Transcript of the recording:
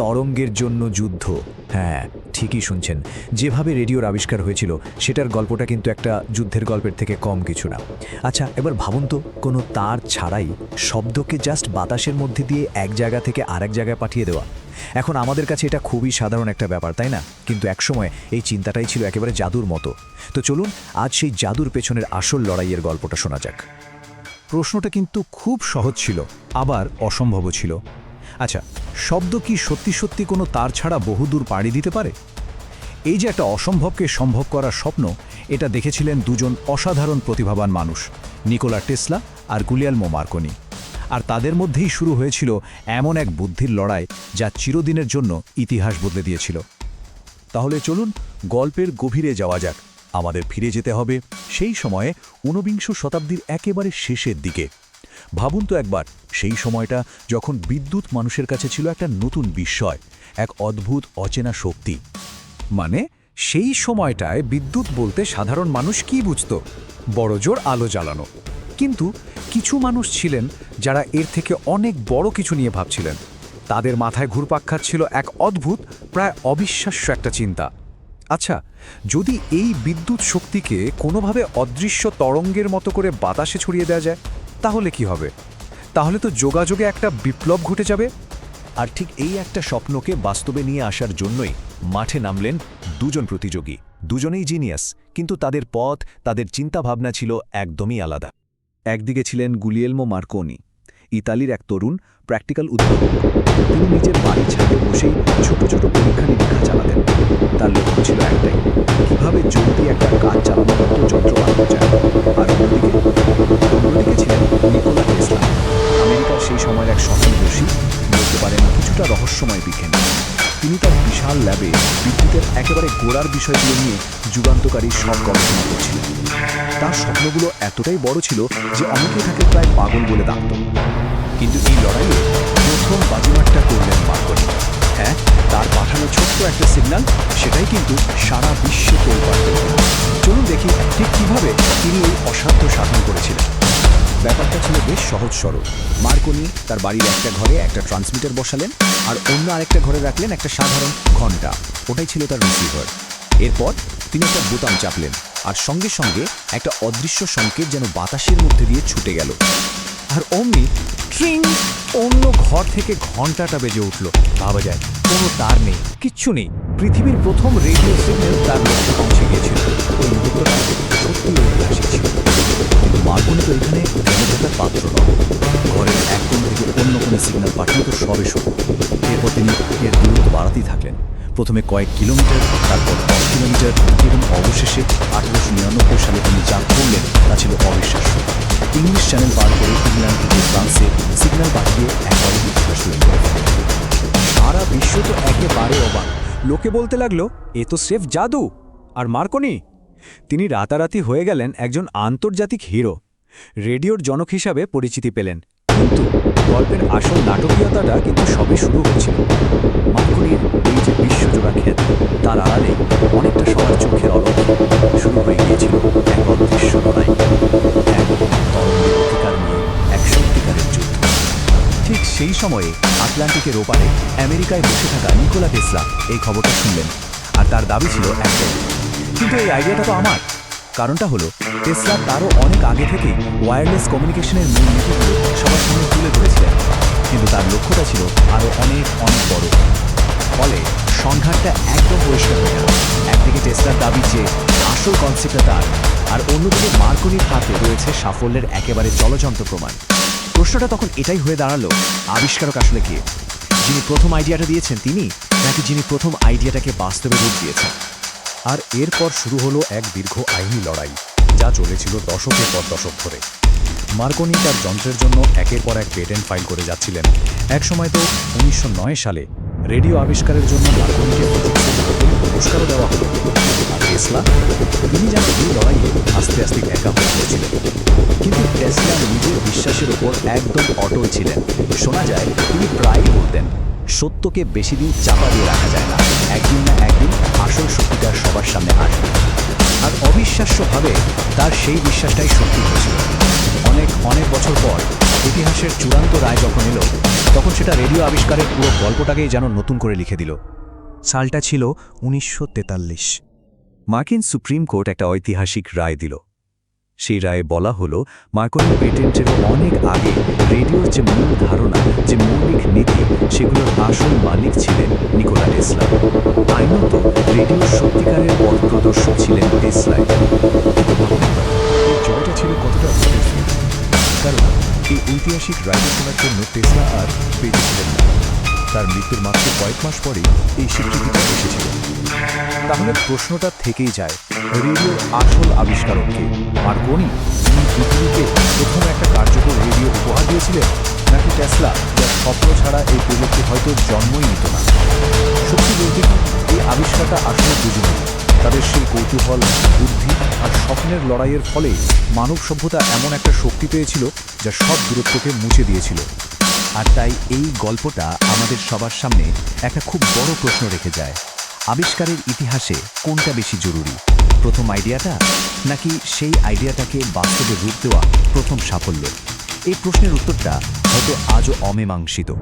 তরঙ্গের জন্য যুদ্ধ। হ্যাঁ ঠিকই শুনছেন। যেভাবে রেডিওর আবিষ্কার হয়েছিল, সেটার গল্পটা কিন্তু একটা যুদ্ধের গল্পের থেকে কম কিছু না। আচ্ছা এবার ভাবুন তো, কোনো তার ছাড়াই শব্দকে জাস্ট বাতাসের মধ্যে দিয়ে এক জায়গা থেকে আরেক জায়গায় পাঠিয়ে দেওয়া। এখন আমাদের কাছে এটা খুবই সাধারণ একটা ব্যাপার, তাই না? কিন্তু একসময় এই চিন্তাটাই ছিল একেবারে জাদুর মতো। তো চলুন, আজ সেই জাদুর পেছনের আসল লড়াইয়ের গল্পটা শোনা যাক। প্রশ্নটা কিন্তু খুব সহজ ছিল, আবার অসম্ভবও ছিল। আচ্ছা শব্দ কি সত্যি সত্যি কোনো তার ছাড়া বহুদূর পাড়ি দিতে পারে? এই যে একটা অসম্ভবকে সম্ভব করার স্বপ্ন, এটা দেখেছিলেন দুজন অসাধারণ প্রতিভাবান মানুষ, নিকোলা টেসলা আর গুলিয়ালমো মার্কনি। আর তাদের মধ্যেই শুরু হয়েছিল এমন এক বুদ্ধির লড়াই যা চিরদিনের জন্য ইতিহাস বদলে দিয়েছিল। তাহলে চলুন গল্পের গভীরে যাওয়া যাক। আমাদের ফিরে যেতে হবে সেই সময়ে ঊনবিংশ শতাব্দীর একেবারে শেষের দিকে। ভাবুন তো একবার, সেই সময়টা যখন বিদ্যুৎ মানুষের কাছে ছিল একটা নতুন বিস্ময়, এক অদ্ভুত, অচেনা শক্তি। মানে সেই সময়টায় বিদ্যুৎ বলতে সাধারণ মানুষ কি বুঝত? বড়জোর আলো জ্বালানো। কিন্তু কিছু মানুষ ছিলেন যারা এর থেকে অনেক বড় কিছু নিয়ে ভাবছিলেন। তাদের মাথায় ঘুরপাক খাচ্ছিল এক অদ্ভুত, প্রায় অবিশ্বাস্য একটা চিন্তা। আচ্ছা যদি এই বিদ্যুৎ শক্তিকে কোনোভাবে অদৃশ্য তরঙ্গের মতো করে বাতাসে ছড়িয়ে দেওয়া যায়? তাহলে কি হবে? তাহলে তো যোগাযোগে একটা বিপ্লব ঘটে যাবে। আর ঠিক এই একটা স্বপ্নকে বাস্তবে নিয়ে আসার জন্যই মাঠে নামলেন দুজন প্রতিযোগী। দুজনেই জিনিয়াস, কিন্তু তাদের পথ, তাদের চিন্তাভাবনা ছিল একদমই আলাদা। একদিকে ছিলেন গুলিয়েলমো মার্কোনি, ইতালির এক তরুণ, প্র্যাকটিক্যাল উদ্ভাবক তিনি নিজের বাড়ির ছাদে বসেই সময়ের এক স্বপ্নদর্শী বলতে পারেন কিছুটা রহস্যময় বিজ্ঞানী। তিনি তার বিশাল ল্যাবে বিদ্যুতের একেবারে গোড়ার বিষয়গুলো নিয়ে যুগান্তকারী সব গবেষণা করছিলেন। তার স্বপ্নগুলো এতটাই বড় ছিল যে অনেকে তাকে প্রায় পাগল বলে ডাকত। কিন্তু এই লড়াইয়ে প্রথম বাজিমাতটা করলেন মার্কনি হ্যাঁ তার পাঠানো ছোট্ট একটা সিগন্যাল, সেটাই কিন্তু সারা বিশ্বে তোলপাড় চলুন দেখি ঠিক কীভাবে তিনি এই অসাধ্য সাধন করেছিলেন। ব্যাপারটা ছিল বেশ সহজ সরল। মার্কনি তার বাড়ির একটা ঘরে একটা ট্রান্সমিটার বসালেন আর অন্য আরেকটা ঘরে রাখলেন একটা সাধারণ ঘণ্টা। ওটাই ছিল তার রিসিভার এরপর তিনি একটা বোতাম চাপলেন আর সঙ্গে সঙ্গে একটা অদৃশ্য সংকেত যেন বাতাসের মধ্যে দিয়ে ছুটে গেল। আর অমনি ট্রিং! অন্য ঘর থেকে ঘন্টাটা বেজে উঠল। ভাবা যায়, কোনো তার নেই, কিচ্ছু নেই। পৃথিবীর প্রথম রেডিও সিগন্যাল তার লক্ষ্যে পৌঁছে গিয়েছিল। ওই মুহূর্তটা সত্যি মার্কনি তো এখানে থাকার পাত্র নয়। ঘরের এক কোণ থেকে অন্য কোনো সিগন্যাল পাঠানো তো সবে শুরু। এরপর তিনি এর দূরত্ব বাড়াতেই থাকলেন। প্রথমে কয়েক কিলোমিটার, তারপর দশ কিলোমিটার এবং অবশেষে আঠারোশো নিরানব্বই সালে তিনি যা করলেন, তা ছিল অবিশ্বাস্য। ইংলিশ চ্যানেল পার করে ইংল্যান্ড থেকে ফ্রান্সে সিগন্যাল পাঠিয়ে একবারে ইতিহাস তৈরি সারা বিশ্ব তো একেবারে অবাক। লোকে বলতে লাগল, এ তো স্রেফ জাদু। আর মার্কনি তিনি রাতারাতি হয়ে গেলেন একজন আন্তর্জাতিক হিরো। রেডিওর জনক হিসাবে পরিচিতি পেলেন। কিন্তু গল্পের আসল নাটকীয়তাটা কিন্তু সবে শুরু হচ্ছিল মার্কনির এই যে বিশ্বজোড়া খ্যাতি তার আড়ালে অনেকটা সবার চোখের অলক্ষে শুরু হয়ে গিয়েছিল এক অদৃশ্য লড়াই। এক সত্যিকারের যুদ্ধ। ঠিক সেই সময়ে আটলান্টিকের ওপারে আমেরিকায় বসে থাকা নিকোলা টেসলা এই খবরটা শুনলেন। আর তার দাবি ছিল একটাই কিন্তু এই আইডিয়াটা তো আমার। কারণটা হলো টেসলা তারও অনেক আগে থেকেই ওয়্যারলেস কমিউনিকেশনের মূল নীতিগুলো সবার সামনে তুলে ধরেছিলেন কিন্তু তার লক্ষ্যটা ছিল আরও অনেক অনেক বড়। ফলে সংঘাতটা একদম পরিষ্কার হয়ে গেল। একদিকে টেসলার দাবি যে আসল কনসেপ্টটা তার, আর অন্যদিকে মার্কনির হাতে রয়েছে সাফল্যের একেবারে জলযন্ত্র প্রমাণ। প্রশ্নটা তখন এটাই হয়ে দাঁড়াল, আবিষ্কারক আসলে কে? যিনি প্রথম আইডিয়াটা দিয়েছেন তিনি, নাকি যিনি প্রথম আইডিয়াটাকে বাস্তবে রূপ দিয়েছেন? আর এরপর শুরু হলো এক দীর্ঘ আইনি লড়াই, যা চলেছিল দশকের পর দশক ধরে। মার্কনি তার যন্ত্রের জন্য একের পর এক পেটেন্ট ফাইল করে যাচ্ছিলেন। একসময় তো উনিশশো নয় সালে রেডিও আবিষ্কারের জন্য মার্কনিকে পুরস্কারও দেওয়া হলো। আর টেসলা, তিনি যেন এই লড়াইয়ে আস্তে আস্তে একা হয়ে পড়েছিলেন। কিন্তু টেসলা নিজের বিশ্বাসের ওপর একদম অটল ছিলেন। শোনা যায়, তিনি প্রায়ই বলতেন সত্যকে বেশি দিন চাপা দিয়ে রাখা যায় না। একদিন না একদিন আসল সত্যিটা সবার সামনে আসবে। আর অবিশ্বাস্যভাবে তার সেই বিশ্বাসটাই সত্যি হয়েছিল। অনেক অনেক বছর পর ইতিহাসের চূড়ান্ত রায় যখন এলো, তখন সেটা রেডিও আবিষ্কারের পুরো গল্পটাকেই যেন নতুন করে লিখে দিল। সালটা ছিল উনিশশো তেতাল্লিশ। মার্কিন সুপ্রিম কোর্ট একটা ঐতিহাসিক রায় দিল। সেই রায়ে বলা হলো মার্কনি পেটেন্টের অনেক আগে রেডিওর যে মূল ধারণা, যে মৌলিক নীতি, সেগুলোর আসল মালিক ছিলেন নিকোলা টেসলা। আইনত রেডিওর সত্যিকারের পথ প্রদর্শক ছিলেন টেসলাই জয়টা ছিল কতটা। কারণ এই ঐতিহাসিক রায়টা শোনার জন্য টেসলা আর বেঁচে না তার মৃত্যুর মাত্র কয়েক মাস পরেই এই স্বীকৃতিটা এসেছিল। তাহলে প্রশ্নটা থেকেই যায়, রেডিওর আসল আবিষ্কারককে। মার্কনি তিনি পৃথিবীকে প্রথম একটা কার্যকর রেডিও উপহার দিয়েছিলেন? নাকি টেসলা, যার স্বপ্ন ছাড়া এই প্রযুক্তি হয়তো জন্মই নিত না? সত্যি বলতে এই আবিষ্কারটা আসলে দুজনের তাদের সেই কৌতূহল, বুদ্ধি আর স্বপ্নের লড়াইয়ের ফলে মানব সভ্যতা এমন একটা শক্তি পেয়েছিল, যা সব দূরত্বকে মুছে দিয়েছিল। আর তাই এই গল্পটা আমাদের সবার সামনে একটা খুব বড় প্রশ্ন রেখে যায়। আবিষ্কারের ইতিহাসে কোনটা বেশি জরুরি? প্রথম আইডিয়াটা নাকি সেই আইডিয়াটাকে বাস্তবে রূপ দেওয়া প্রথম সাফল্য? এই প্রশ্নের উত্তরটা হয়তো আজও অমীমাংসিত।